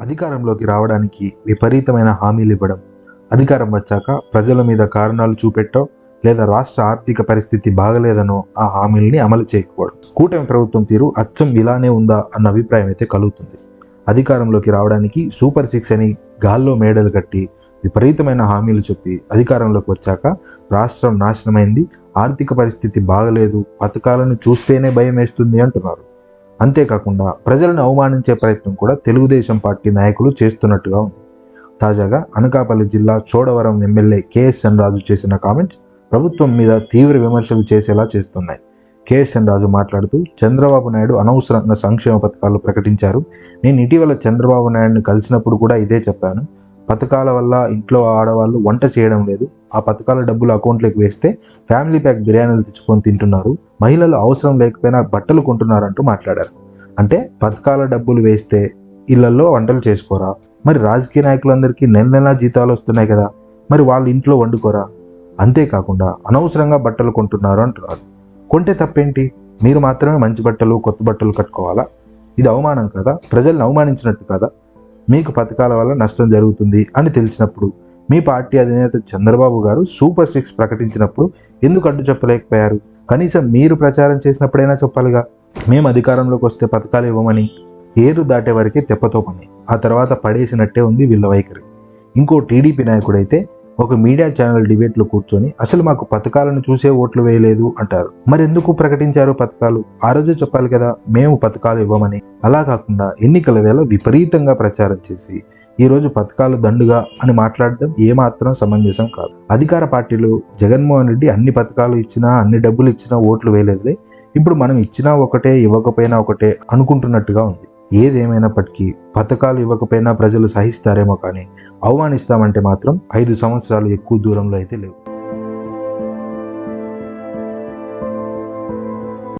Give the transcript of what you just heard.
అధికారంలోకి రావడానికి విపరీతమైన హామీలు ఇవ్వడం అధికారం వచ్చాక ప్రజల మీద కారణాలు చూపెట్టో లేదా రాష్ట్ర ఆర్థిక పరిస్థితి బాగలేదనో ఆ హామీల్ని అమలు చేయకపోవడం. కూటమి ప్రభుత్వం తీరు అచ్చం ఇలానే ఉందా అన్న అభిప్రాయం అయితే కలుగుతుంది. అధికారంలోకి రావడానికి సూపర్ సిక్స్ అని గాల్లో మేడలు కట్టి విపరీతమైన హామీలు చెప్పి అధికారంలోకి వచ్చాక రాష్ట్రం నాశనమైంది ఆర్థిక పరిస్థితి బాగలేదు పథకాలను చూస్తేనే భయం వేస్తుంది అంటున్నారు. అంతేకాకుండా ప్రజలను అవమానించే ప్రయత్నం కూడా తెలుగుదేశం పార్టీ నాయకులు చేస్తున్నట్టుగా ఉంది. తాజాగా అనకాపల్లి జిల్లా చోడవరం ఎమ్మెల్యే కేఎస్ఎన్ రాజు చేసిన కామెంట్స్ ప్రభుత్వం మీద తీవ్ర విమర్శలు చేసేలా చేస్తున్నాయి. కేఎస్ఎన్ రాజు మాట్లాడుతూ చంద్రబాబు నాయుడు అనవసరంగా సంక్షేమ పథకాలు ప్రకటించారు. నేను ఇటీవల చంద్రబాబు నాయుడుని కలిసినప్పుడు కూడా ఇదే చెప్పాను. పథకాల వల్ల ఇంట్లో ఆడవాళ్ళు వంట చేయడం లేదు. ఆ పథకాల డబ్బులు అకౌంట్లోకి వేస్తే ఫ్యామిలీ ప్యాక్ బిర్యానీలు తెచ్చుకొని తింటున్నారు. మహిళలు అవసరం లేకపోయినా బట్టలు కొంటున్నారంటూ మాట్లాడారు. అంటే పథకాల డబ్బులు వేస్తే ఇళ్ళలో వంటలు చేసుకోరా? మరి రాజకీయ నాయకులందరికీ నెల నెలా జీతాలు వస్తున్నాయి కదా మరి వాళ్ళ ఇంట్లో వండుకోరా? అంతేకాకుండా అనవసరంగా బట్టలు కొంటున్నారు అంటున్నారు. కొంటే తప్పేంటి? మీరు మాత్రమే మంచి బట్టలు కొత్త బట్టలు కట్టుకోవాలా? ఇది అవమానం కదా? ప్రజల్ని అవమానించినట్టు కదా? మీకు పథకాల వల్ల నష్టం జరుగుతుంది అని తెలిసినప్పుడు మీ పార్టీ అధినేత చంద్రబాబు గారు సూపర్ సిక్స్ ప్రకటించినప్పుడు ఎందుకు అడ్డు చెప్పలేకపోయారు? కనీసం మీరు ప్రచారం చేసినప్పుడైనా చెప్పాలిగా? మేము అధికారంలోకి వస్తే పథకాలు ఇవ్వమని. ఏరు దాటే వరకే తెప్పతో పని. ఆ తర్వాత పడేసినట్టే ఉంది వీళ్ళ వైఖరి. ఇంకో టీడీపీ నాయకుడైతే ఒక మీడియా ఛానల్ డిబేట్లో కూర్చొని అసలు మాకు పథకాలను చూసే ఓట్లు వేయలేదు అంటారు. మరెందుకు ప్రకటించారు పథకాలు? ఆ రోజు చెప్పాలి కదా మేము పథకాలు ఇవ్వమని. అలా కాకుండా ఎన్నికల వేళ విపరీతంగా ప్రచారం చేసి ఈరోజు పథకాలు దండుగా అని మాట్లాడడం ఏమాత్రం సమంజసం కాదు. అధికార పార్టీలు జగన్మోహన్ రెడ్డి అన్ని పథకాలు ఇచ్చినా అన్ని డబ్బులు ఇచ్చినా ఓట్లు వేయలేదులే. ఇప్పుడు మనం ఇచ్చినా ఒకటే ఇవ్వకపోయినా ఒకటే అనుకుంటున్నట్టుగా ఉంది. ఏదేమైనప్పటికీ పథకాలు ఇవ్వకపోయినా ప్రజలు సహిస్తారేమో కానీ అవమానిస్తామంటే మాత్రం ఐదు సంవత్సరాలు ఎక్కువ దూరంలో అయితే లేవు.